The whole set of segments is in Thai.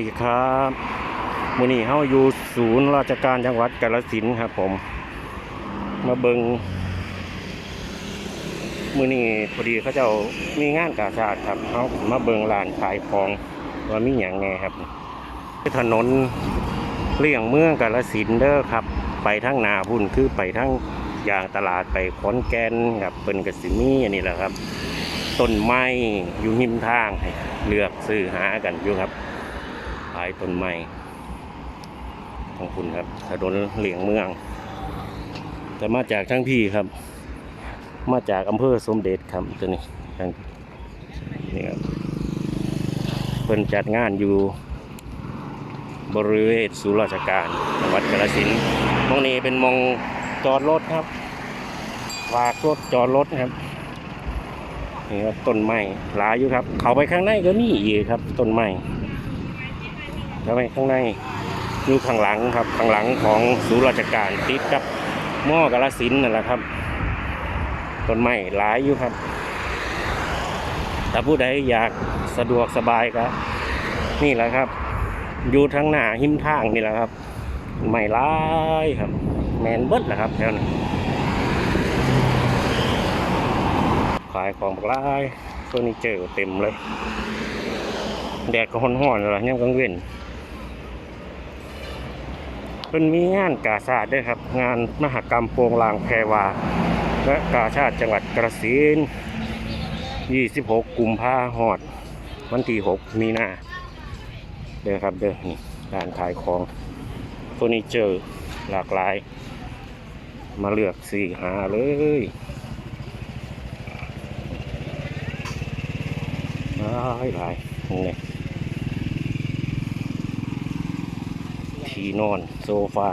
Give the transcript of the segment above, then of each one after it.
ดีครับมื้อนี้เฮาอยู่ศูนย์ราชการจังหวัดกาฬสินธุ์ครับ ผม มาเบิงมือนี้พอดีเขาเจ้ามีงานกาชาดครับเฮามาเบิงร้านขายของว่ามีหยังแหน่ครับถนนเลี่ยงเมืองกาฬสินเด้อครับ ไปทั้งนาพุ่นคือไปทั้งอย่างตลาดไปขอนแก่นครับเปิ้นกสิมีอันนี้แหละครับต้นไม้อยู่หิมทางเลือกซื้อหากันอยู่ครับ ขายต้นไม้ของคุณครับถนนเหลียงเมืองแต่มาจากทั้งพี่ครับ มาจากอำเภอสมเด็จครับตัวนี้ทางนี่ครับเพิ่นจัดงานอยู่บริเวณศูนย์ราชการจังหวัดกาฬสินธุ์ตรงนี้เป็นมองจอดรถครับฝากรถจอดรถครับนี่ครับต้นไม้หลายอยู่ครับ เขาไปข้างในก็มีอีกครับ ต้นไม้ เข้าไปข้างในอยู่ข้างหลังครับข้างหลังของศูนย์ราชการติดกับหม้อกระสินด์นั่นแหละครับต้นไม้หลายอยู่ครับถ้าผู้ใดอยากสะดวกสบายก็นี่แหละครับ อยู่ทางหน้าหิมทางนี่แหละครับไม้ลายครับ แมนเบิดแหละครับแถวนี้ขายของบักหลายเฟอร์นิเจอร์เต็มเลย แดดก็ร้อนๆเลยยังกลางเว้น เพิ่นมีงานกาชาดด้วยครับ งานมหกรรมโปรงลางแพรวา และกาชาติจังหวัดกระสิน26 กุมภาหอด วันที่ 6 มีนาเด้อครับเด้อนี่ร้านขายของเฟอร์นิเจอร์หลากหลาย มาเลือกสี่หาเลยหลายหลายนี่ ที่นอนโซฟา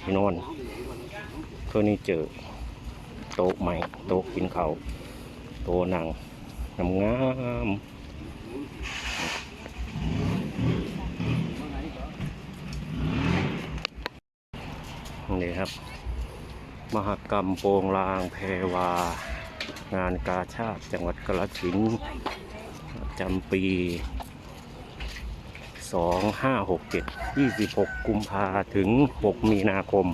ที่นอนเฟอร์นิเจอร์โต๊ะใหม่โต๊ะกินข้าวโต๊ะนั่งงามงามนี่ครับ มหกรรมโปรงลางแพรวา งานกาชาติจังหวัดกาฬสินธุ์ประจำปี 2567 26 กุมภาถึง 6 มีนาคม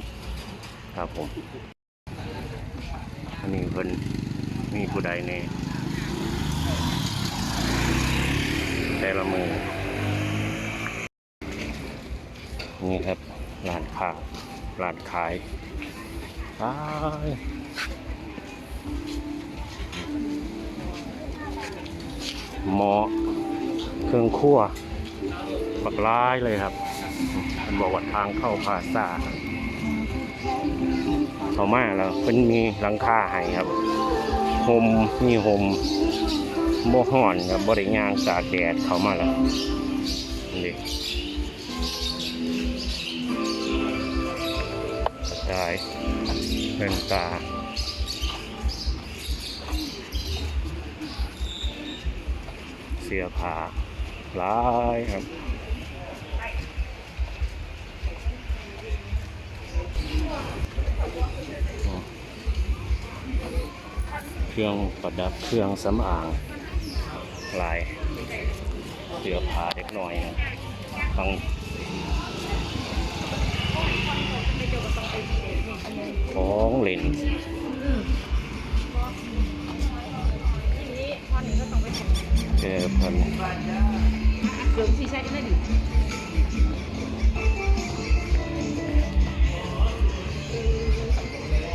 ครับผม อันนี้เพิ่นมีผู้ใดในแต่ละมือ นี่ครับร้านค้าร้านขายไป หมอเครื่องครัวปักร้ายเลยครับมันบอกว่าทางเข้าพาซาเขามาแล้วเป็นมีหลังคาให้ครับโฮมมีโฮมโบห่อนครับบริงานตากแดดเขามาแล้วนี่ได้เป็นตา เสื้อผ้าหลายครับเครื่องประดับเครื่องสำอางหลายเสื้อผ้าเล็กน้อยนะบางของเล่น เจอเพิ่น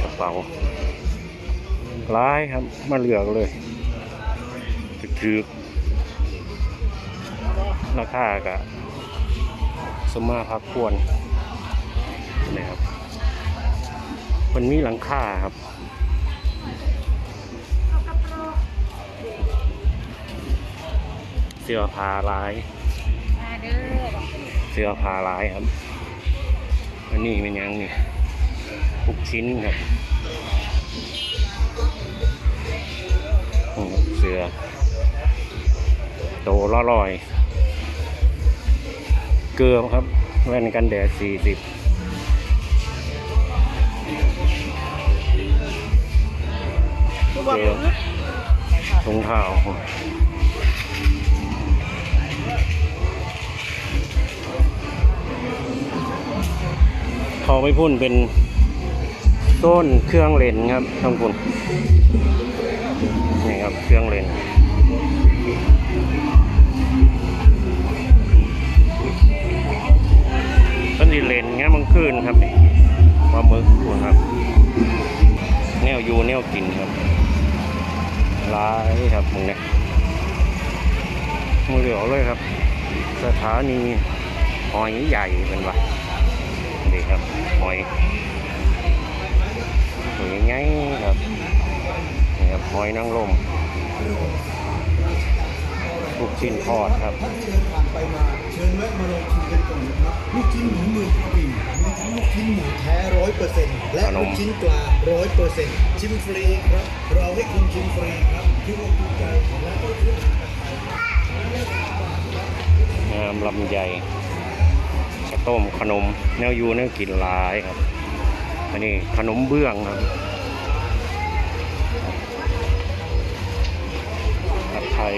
กระเป๋าร้ายครับ มาเหลือกเลยถือราคากะสมมาพักควรนี่ครับมันมีหลังคาครับ สื้อผ้าลายมาเด้อบอกเสื้อผ้าลายครับ อันนี้เป็นหยังนี่ทุกชิ้นครับอืมเสื้อโตละลอย เกลือครับ แว่นกันแดดสี่สิบเจอถุงเท้า ไปพุ่นเป็นต้นเครื่องเลนครับทั้งพุ่นนี่ครับเครื่องเลนต้นดีเลนเงี้ยมันขึ้นครับนี่ปลาหมึกคุณครับ แนวอยูแนวกินครับร้ายครับมึงเนี่ยมือเหลียวเลยครับ สถานีหอยใหญ่เป็นวะ ดีครับหอยหอยง่ายๆครับนี่ครับหอยนางรมลูกชิ้นทอดครับท่านที่เดินผ่านไปมาเชิญแวะมาลองชิมกันก่อนนะครับลูกชิ้นหมูเมืองกระบี่มีทั้งลูกชิ้นหมูแท้ร้อยเปอร์เซ็นต์และขนมลูกชิ้นปลาร้อยเปอร์เซ็นต์ชิมฟรีครับเราให้คุณชิมฟรีครับที่ว่าถูกใจและก็ช่วยงามลำไยข้าว ต้มขนมแนวอยูแนวกินหลายครับ อันนี้ขนมเบื้องครับผัดไทย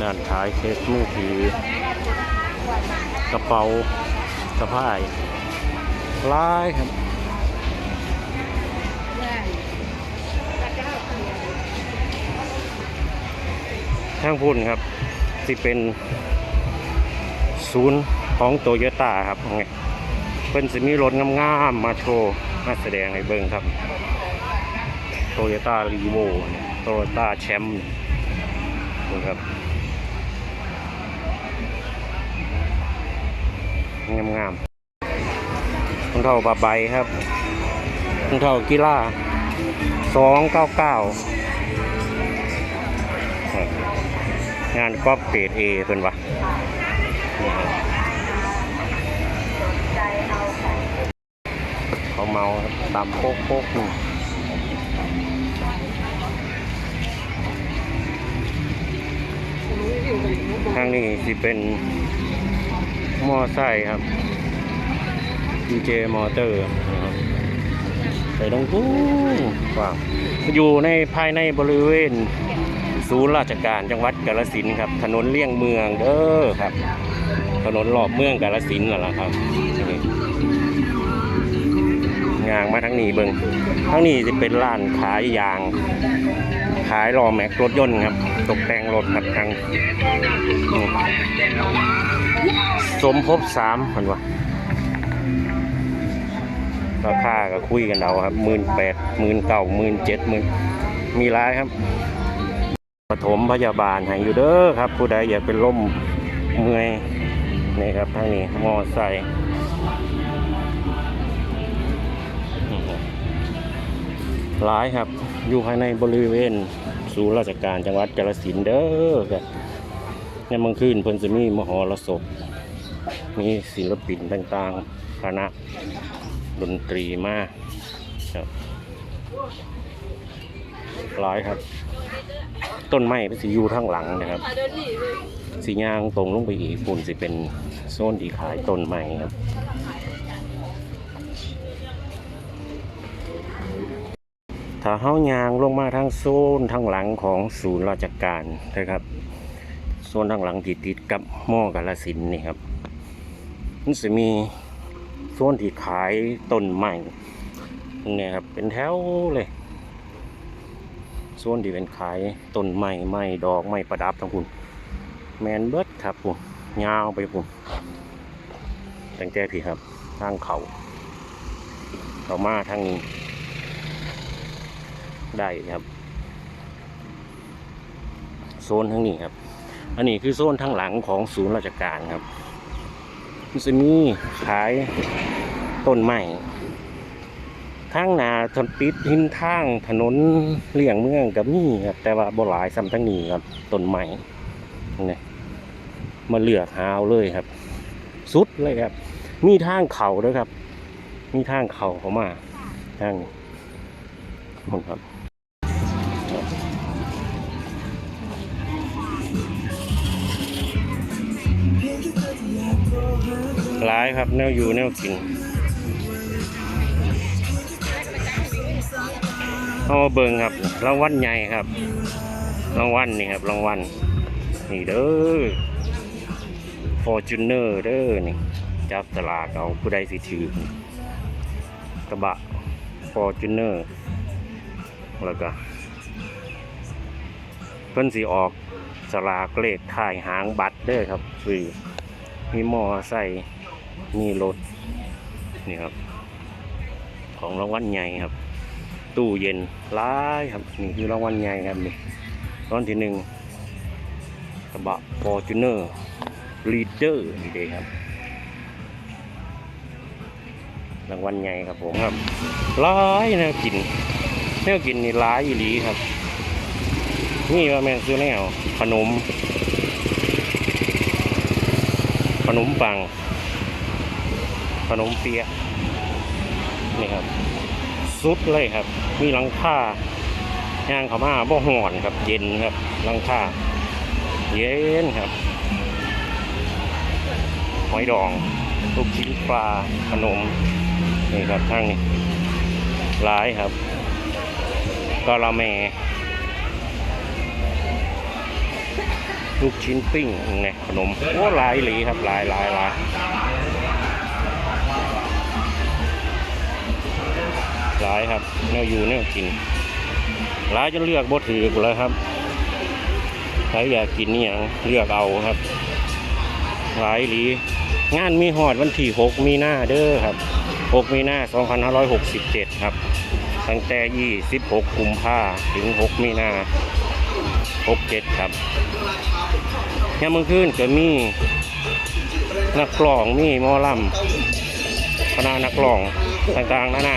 ด้านท้ายเคสมือถือกระเป๋าสะพายหลายครับทางพุ่นครับที่เป็น ศูนย์ของโตโยต้าครับไงเป็นสิมีรถงามๆมาโชว์มาแสดงให้เบิ่งครับโตโยต้ารีโวโตโยต้าแชมป์นี่ครับงามๆรองเท้าบาใบครับรองเท้ากีฬาสองเก้าเก้างานกอล์ฟเกรดเอเพิ่นวะ เขาเมาครับตำโป๊กโป๊กนี่ทางนี้สิเป็นมอไซค์ครับ DJ มอเตอร์นะครับไปตรงนู้ว้าอยู่ในภายในบริเวณศูนย์ราชการจังหวัดกาฬสินครับ ถนนเลี่ยงเมืองเด้อครับ ถนนรอบเมืองกาฬสินนั่นแหละครับนี่ยางมาทั้งนี้เบิงทั้งนี้จะเป็นร้านขายยาง ขายล้อแม็กรถยนต์ครับ ตกแต่งรถครับทางสมภพสามเห็นวะราคาก็คุยกันเอาครับหมื่นแปดหมื่นเก้าหมื่นเจ็ดหมื่นมีร้ายครับปฐมพยาบาลให้อยู่เด้อครับ ผู้ใดอยากเป็นล่มเมื่อย นี่ครับทางนี้มอไซค์หลายครับ อยู่ภายในบริเวณศูนย์ราชการจังหวัดกาฬสินเด้อครับในเมื่อคืนเพิ่นจะมีมหรสพมีศิลปินต่างๆคณะดนตรีมาครับหลายครับ ต้นไม้เป็นสีอยู่ข้างหลังนะครับ สีย่างตรงลงไปอีกฝุ่นสิเป็นโซนที่ขายต้นไม้ครับถ้าเฮายางลงมาทางโซนทางหลังของศูนย์ราชการนะครับโซนทางหลังติดติดกับหม้อกาลสินนี่ครับมันจะมีโซนที่ขายต้นไม้เนี่ยครับเป็นแถวเลยส่วนที่เป็นขายต้นไม้ไม้ดอกไม้ประดับทั้งคุณ แมนเบิดครับผมยาวไปผมตั้งแต่พี่ครับทางเขาเขามาทางนี้ได้ครับ โซนทางนี้ครับ อันนี้คือโซนทางหลังของศูนย์ราชการครับมันจะมีขายต้นไม้ทางหนาถนนติดหินทางถนนเลี่ยงเมืองกับนี่ครับแต่ว่าบ่หลายซ้ำทั้งนี้ครับต้นไม้นี่ มาเลือกหาวเลยครับ สุดเลยครับ มีทางเขาด้วยครับ มีทางเขาเขามาทางนี้ผมครับหลายครับแนวอยู่แนวกินเอามาเบิ่งครับรางวัลใหญ่ครับรางวัลนี่ครับรางวัลนี่เด้อ Fortuner เด้อนี่จับตลากเอาผู้ใดสิถือกระบะ Fortuner แล้วก็ เพิ่นสิออกสลากเลขถ่ายหางบัตรเด้อครับฟรีมีมอไซค์มีรถ นี่ครับ ของรางวัลใหญ่ครับ ตู้เย็นร้ายครับ นี่คือรางวัลใหญ่ครับนี่ตอนที่หนึ่งกระบะ Fortuner Leader นี่ เด้ครับ รางวัลใหญ่ครับผมครับร้ายแนวกินแนวกินนี่ร้ายอีหลีครับ นี่ว่าแม่นซื้อแนวขนม ขนมปัง ขนมเปียนี่ครับสุดเลยครับ มีหลังคาย่างเขามาบ่ห่อนครับ เย็นครับหลังคาเย็นครับ หอยดองลูกชิ้นปลาขนมนี่ครับทั้งนี้ร้ายครับกะละแมลูกชิ้นปิ้งไงขนมโอ้หลายหลีครับหลายหลายหลายหลายครับแนวอยู่แนวกินหลายจนเลือกบ่ถือกูแล้วครับใครอยากกินนี่ยังเลือกเอาครับ หลายหลี งานมีหอดวันที่ 6 มีนาเด้อครับ 6 มีนา2567 ครับ ตั้งแต่ 26 กุมภาถึง 6 มีนา67 ครับยามเมื้อคืนก็มีนักร้องมีมอลำคณะนักร้องต่างๆนานา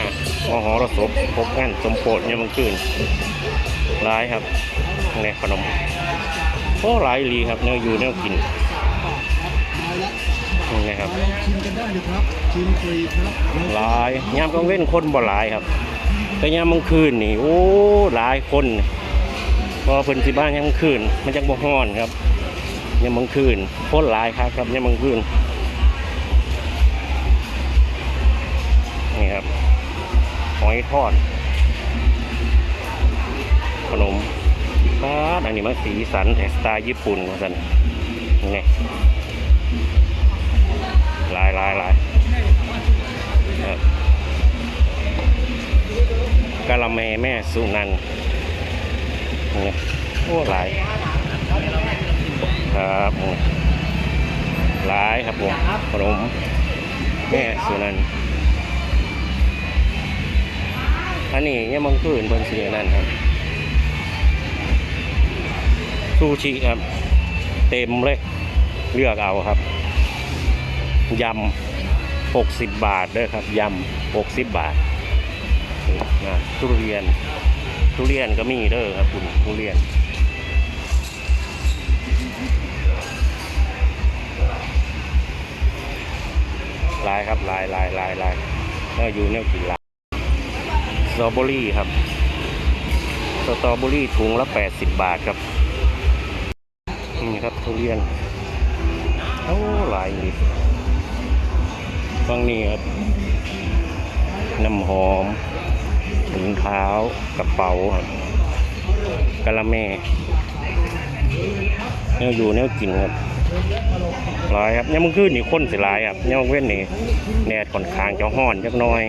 มหอรสพพบงานสมโพธิยามเมื้อคืนหลายครับในขนมโอ้หลายหลีครับแนวออยู่แนวกิน นี่นะครับมาลองชิมกันได้เลยครับชิมฟรีครับหลายยามกลางเว้นคนบ่หลายครับ แต่ยามกลางคืนนี่โอ้หลายคนเพอเพิ่นสิบ้านยามกลางคืน มันจังบ่ฮ้อนครับยามกลางคืนคนหลายครับครับยามกลางคืนนี่ครับหอยทอดขนมปาดอันนี้มันสีสันแต่สไตล์ญี่ปุ่นว่าซั่นนี่ห ลายหลายหลายครับกะละแมแม่สุนันท์นี่โอ้หลายครับผมหลายครับผมขนมแม่สุนันท์อันนี้เนี่ยมังคืนบนเสียนั่นครับซูชิครับ เต็มเลย เลือกเอาครับ ยำหกสิบบาทเด้อครับยำหกสิบบาทนะทุเรียน ทุเรียนก็มีเด้อครับคุณทุเรียนลายครับลายลายลายลายเนื้ออยู่เนื้อกินลายสตรอเบอรี่ครับ สตรอเบอรี่ถุงละแปดสิบบาทครับ นี่ครับทุเรียน โอ้หลายนิด ฟังนี่ครับ น้ำหอมถุงเท้ากระเป๋าครับกะละแม่แนวอยู่แนวกินครับลายครับยังมึงขึ้นนี่คนสิลายครับยังเว้นนี่แดดค่อนข้างจะห้อนจักน้อย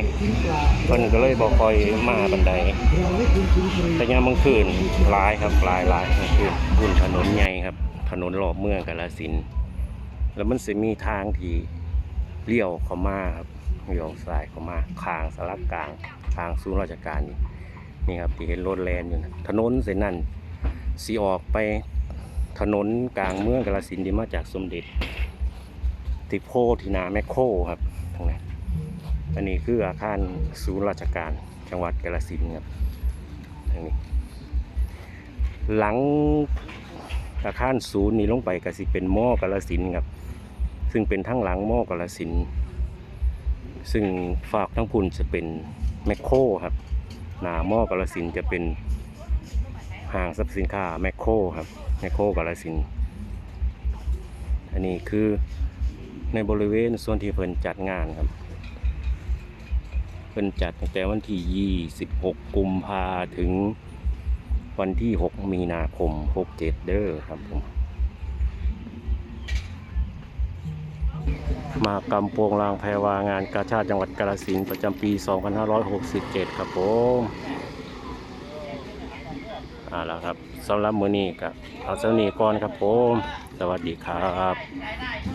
เพิ่นก็เลยบ่ค่อยมาบันไดเราให้คุณชิมฟรีแต่ยังมึงขึ้นลายครับลายลายมันขึ้นบุนถนนใหญ่ครับ ถนนรอบเมืองกาฬสิน แล้วมันจะมีทางที่ เลี้ยวเข้ามาครับเลี้ยวซ้ายเข้ามาคางสลักกลางทางศูนย์ราชการนี่นี่ครับที่เห็นรถแลนอยู่นะถนนเส้นนั้นสีออกไปถนนกลางเมืองกาฬสินที่มาจากสมเด็จ ติโพธินาแมคโคครับตรงนี้อันนี้คืออาคารศูนย์ราชการจังหวัดกาฬสินครับทางนี้ หลังอาคารศูนย์นี้ลงไปก็สิเป็นมอกาฬสินครับ ซึ่งเป็นทั้งหลังหม้อกาลสิน ซึ่งฝากทั้งพุนจะเป็นแมคโครครับหนาหม้อกาลสินจะเป็นห้างสรรพสินค้าแมคโครครับแมคโครกาลสิน อันนี้คือในบริเวณส่วนที่เพิ่นจัดงานครับเป็นจัดตั้งแต่วันที่ 26 กุมภาถึงวันที่ 6 มีนาคม 67 เด้อครับผม มากำโปวงลางแพรวางานกาชาติจังหวัดกาฬสินธุ์ประจำปี 2567 ครับผมเอาละครับสำหรับมือนี้ก็เอาเส้านี้ก่อนครับผม สวัสดีครับ